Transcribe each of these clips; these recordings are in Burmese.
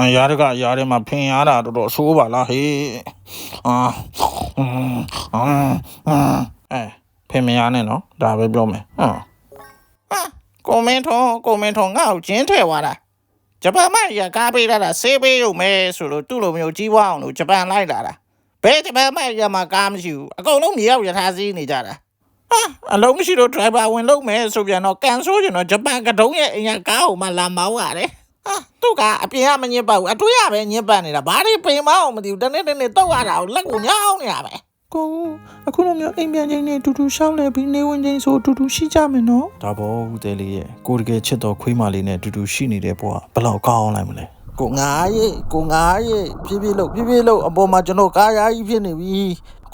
အရာတကရာထဲမှာဖင်ရတာတော်တော်ဆိုးပါလားဟေးအာအာအဲဖင်မရနဲ့နော်ဒါပဲပြောမယ်ဟမ်ကိုမင်းထုံးကိုမင်းထုံးငါ့ကိုကျင်းထဲသွားတာဂျပန်မရကားပေးတာလားဆေးပေးရုံပဲဆိုလို့သူ့လိုမျိုးကြီးပွားအောင်လို့ဂျပန်လိုက်လာတာဘယ်ဂျပန်မရမှာကားမရှိဘူးအကုန်လုံးမြေရောက်ရထားစီးနေကြတာဟာအလုံးမရှိလို့ driver ဝင်လို့မယ်ဆိုပြန်တော့ကန်ဆိုးကျွန်တော်ဂျပန်ကတုံးရဲ့အင်ရကားကိုမှလာမောင်းရတယ် ဟာသူကအပြင်ကမညစ်ပတ်ဘူးအတွေ့ရပဲညစ်ပတ်နေတာဘာတွေပင်မအောင်မသိဘူးတနေ့တနေ့တောက်ရတာကိုလက်ကိုညောင်းနေတာပဲကိုအခုလိုမျိုးအိမ်ပြန်ချင်းနဲ့အတူတူရှောင်းလဲပြီးနေဝင်ချင်းဆိုအတူတူရှိကြမယ်နော်ဒါပေါ့ဦးသေးလေးရဲ့ကိုတကယ်ချစ်တော်ခွေးမလေးနဲ့အတူတူရှိနေတဲ့ဘဝဘယ်လောက်ကောင်းအောင်လိုက်မလဲကိုငါရေးကိုငါရေးဖြည်းဖြည်းလို့ဖြည်းဖြည်းလို့အပေါ်မှာကျွန်တော်ကားရာကြီးဖြစ်နေပြီ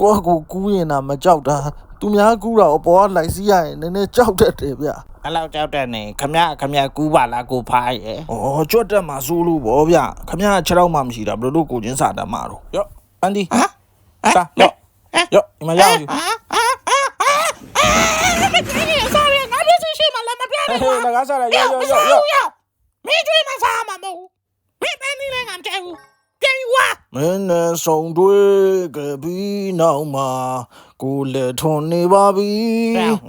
ကိုကကိုကူးရင်တာမကြောက်တာသူများကူးတာအပေါ်ကလိုက်စီးရရင်နည်းနည်းကြောက်တတ်တယ်ဗျအဲ့လောက်ကြောက်တတ်နေခမခမကူးပါလားကိုဖားရဲ့ဩကြွတ်တက်မှာစိုးလို့ဗောဗျခမခြေထောက်မှမရှိတာဘယ်လိုလုပ်ကိုချင်းစာတတ်မှာတော့ရော့အန်ဒီဟာစာရော့ရော့ဒီမှာရအောင်ယူ sorry ငါပြစီရှိမှလည်းမပြဟေးဟေးလကားစားရရော့ရော့ရော့ရော့မင်းကျွေးမစားမှာမဟုတ်မင်းပန်းနေလည်းငါမကြိုက်ဘူးပြန်ယူဝါ မင်းနဲ့ဆုံတွေ့ကြပြီးနောက်မှာကိုလက်ထွန်နေပါပြီ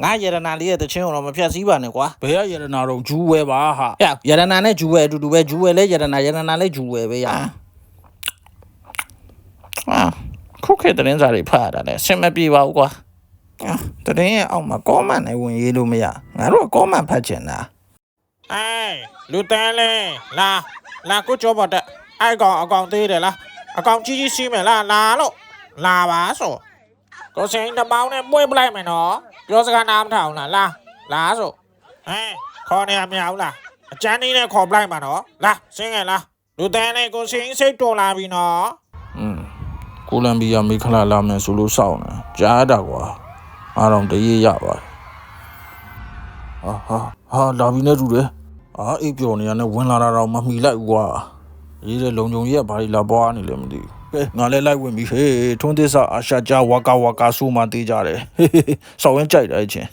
ငါယရနာလေးရဲ့တချင်းတော့မဖြတ်စည်းပါနဲ့ကွာဘယ်ကယရနာတော့ဂျူးဝဲပါဟာရယရနာနဲ့ဂျူးဝဲအတူတူပဲဂျူးဝဲလဲယရနာယရနာလဲဂျူးဝဲပဲရအာခုခေတ်တင်းစားတွေဖတ်ရတာလဲအဆင်မပြေပါဘူးကွာအာတရင်ရဲ့အောက်မှာကောမန်နဲ့ဝင်ရေးလို့မရငါတို့ကကောမန်ဖတ်ချင်တာအေးလူတန်းလဲလာလာကိုကြောပါတဲ့အိုက်ကောင်အကောင်သေးတယ်လား အကောင်ကြီးကြီးစီးမယ်လားလာလို့လာပါဆိုကိုစိန်တမောင်းနဲ့မွေးပလိုက်မယ်နော်ပြောစကားနားမထောင်လားလာလာဆိုဟဲခေါ်နေရမရဘူးလားအကျန်းနေနဲ့ခေါ်ပလိုက်မှာနော်လာစင်းငယ်လားလူတန်းနဲ့ကိုစိန်စိတ်တော်လာပြီနော်อืมကိုလံဘီယာမိခလာလာမယ်ဆိုလို့စောင့်နေကြားတာကွာအားတော့တရေရပါတယ်ဟာဟာဟာလာပြီနဲ့တူတယ်အာအိပ်ပျော်နေရနဲ့ဝင်လာတာတော့မမီလိုက်ဘူးကွာ ရေးတဲ့လုံုံကြီးကဘာတွေလာပွားနေလဲမသိဘူးကဲငါလည်းလိုက်ဝင်ပြီဟေးထွန်းသစ္စာအာရှာကြဝါကာဝါကာဆိုမှတေးကြတယ်ဟေးဟေးစောင်းရင်ကြိုက်တယ်အချင်း